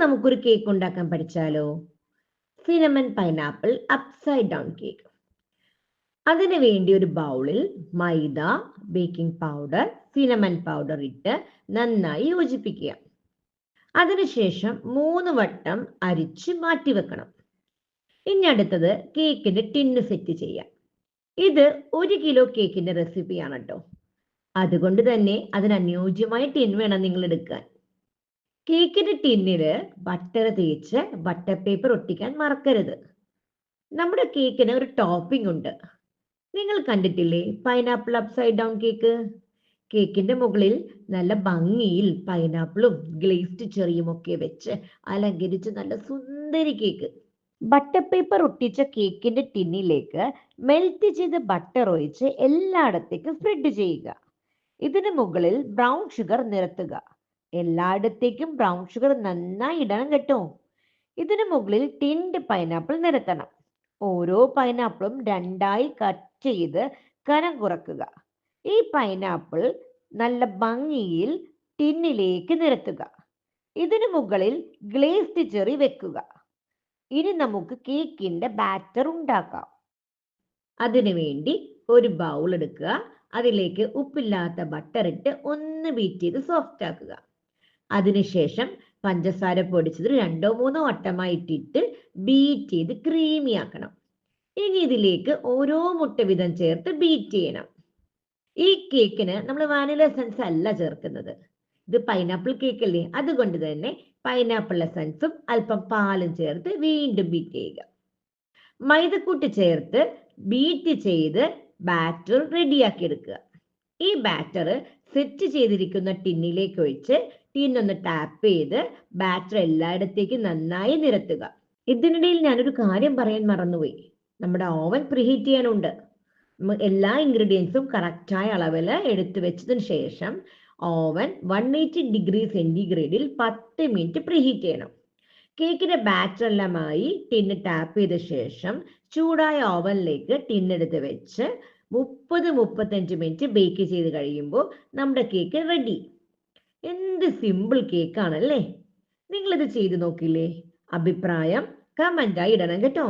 നമുക്കൊരു കേക്ക് ഉണ്ടാക്കാൻ പഠിച്ചാലോ? Cinnamon pineapple upside down cake അതിനു വേണ്ടി ഒരു ബൗളിൽ മൈദ ബേക്കിംഗ് പൗഡർ സിനമൻ പൗഡർ ഇട്ട് നന്നായി യോജിപ്പിക്കുക. അതിനുശേഷം മൂന്ന് വട്ടം അരിച്ച് മാറ്റി വെക്കണം. ഇനി അടുത്തത് കേക്കിന്റെ ടിന്ന് സെറ്റ് ചെയ്യാം. ഇത് ഒരു കിലോ കേക്കിന്റെ റെസിപ്പിയാണ് കേട്ടോ അതുകൊണ്ട് തന്നെ അതിന് അനുയോജ്യമായ ടിൻ വേണം നിങ്ങൾ എടുക്കാൻ കേക്കിന്റെ ടിന്നിൽ ബട്ടർ തേച്ച് ബട്ടർ പേപ്പർ ഒട്ടിക്കാൻ മറക്കരുത്. നമ്മുടെ കേക്കിന് ഒരു ടോപ്പിംഗ് ഉണ്ട്. നിങ്ങൾ കണ്ടിട്ടില്ലേ പൈനാപ്പിൾ അപ്സൈഡ് ഡൗൺ കേക്ക് കേക്കിന്റെ മുകളിൽ നല്ല ഭംഗിയിൽ പൈനാപ്പിളും ഗ്ലേസ്ഡ് ചെറിയും ഒക്കെ വെച്ച് അലങ്കരിച്ച് നല്ല സുന്ദരി കേക്ക്. ബട്ടർ പേപ്പർ ഒട്ടിച്ച കേക്കിന്റെ ടിന്നിലേക്ക് മെൽറ്റ് ചെയ്ത് ബട്ടർ ഒഴിച്ച് എല്ലായിടത്തേക്കും സ്പ്രെഡ് ചെയ്യുക. ഇതിന് മുകളിൽ ബ്രൗൺ ഷുഗർ നിരത്തുക. എല്ലായിടത്തേക്കും ബ്രൗൺ ഷുഗർ നന്നായി ഇടണം കേട്ടോ. ഇതിനു മുകളിൽ ടിൻഡ് പൈനാപ്പിൾ നിരത്തണം. ഓരോ പൈനാപ്പിളും രണ്ടായി കട്ട് ചെയ്ത് കനം കുറക്കുക. ഈ പൈനാപ്പിൾ നല്ല ഭംഗിയിൽ ടിന്നിലേക്ക് നിരത്തുക. ഇതിനു മുകളിൽ ഗ്ലേസ്ഡ് ചെറി വെക്കുക. ഇനി നമുക്ക് കേക്കിന്റെ ബാറ്റർ ഉണ്ടാക്കാം. അതിനു വേണ്ടി ഒരു ബൗൾ എടുക്കുക. അതിലേക്ക് ഉപ്പില്ലാത്ത ബട്ടർ ഇട്ട് ഒന്ന് ബീറ്റ് ചെയ്ത് സോഫ്റ്റ് ആക്കുക. അതിനുശേഷം പഞ്ചസാര പൊടിച്ചത് രണ്ടോ മൂന്നോ വട്ടമായി ഇട്ടിട്ട് ബീറ്റ് ചെയ്ത് ക്രീമി ആക്കണം. ഇനി ഇതിലേക്ക് ഓരോ മുട്ട വീതം ചേർത്ത് ബീറ്റ് ചെയ്യണം. ഈ കേക്കിന് നമ്മൾ വാനില എസൻസ് അല്ല ചേർക്കുന്നത്. ഇത് പൈനാപ്പിൾ കേക്ക് അല്ലേ? അതുകൊണ്ട് തന്നെ പൈനാപ്പിൾ എസൻസും അല്പം പാലും ചേർത്ത് വീണ്ടും ബീറ്റ് ചെയ്യുക. മൈദക്കൂട്ട് ചേർത്ത് ബീറ്റ് ചെയ്ത് ബാറ്റർ റെഡിയാക്കി എടുക്കുക. ഈ ബാറ്റർ സെറ്റ് ചെയ്തിരിക്കുന്ന ടിന്നിലേക്ക് ഒഴിച്ച് ടിന്നൊന്ന് ടാപ്പ് ചെയ്ത് ബാറ്റർ എല്ലായിടത്തേക്കും നന്നായി നിരത്തുക. ഇതിനിടയിൽ ഞാനൊരു കാര്യം പറയാൻ മറന്നുപോയി. നമ്മുടെ ഓവൻ പ്രീഹീറ്റ് ചെയ്യാനുണ്ട്. എല്ലാ ഇൻഗ്രീഡിയൻസും കറക്റ്റായ അളവിൽ എടുത്തു വെച്ചതിന് ശേഷം ഓവൻ വൺ എയ്റ്റി ഡിഗ്രി സെന്റിഗ്രേഡിൽ പത്ത് മിനിറ്റ് പ്രീഹീറ്റ് ചെയ്യണം. കേക്കിന്റെ ബാറ്റർ എല്ലാമായി ടിന്ന് ടാപ്പ് ചെയ്ത ശേഷം ചൂടായ ഓവനിലേക്ക് ടിന്നെടുത്ത് വെച്ച് മുപ്പത് മുപ്പത്തഞ്ച് മിനിറ്റ് ബേക്ക് ചെയ്ത് കഴിയുമ്പോൾ നമ്മുടെ കേക്ക് റെഡി എന്ത് സിമ്പിൾ കേക്കാണല്ലേ നിങ്ങളിത് ചെയ്തു നോക്കില്ലേ? അഭിപ്രായം കമന്റായി ഇടണം കേട്ടോ.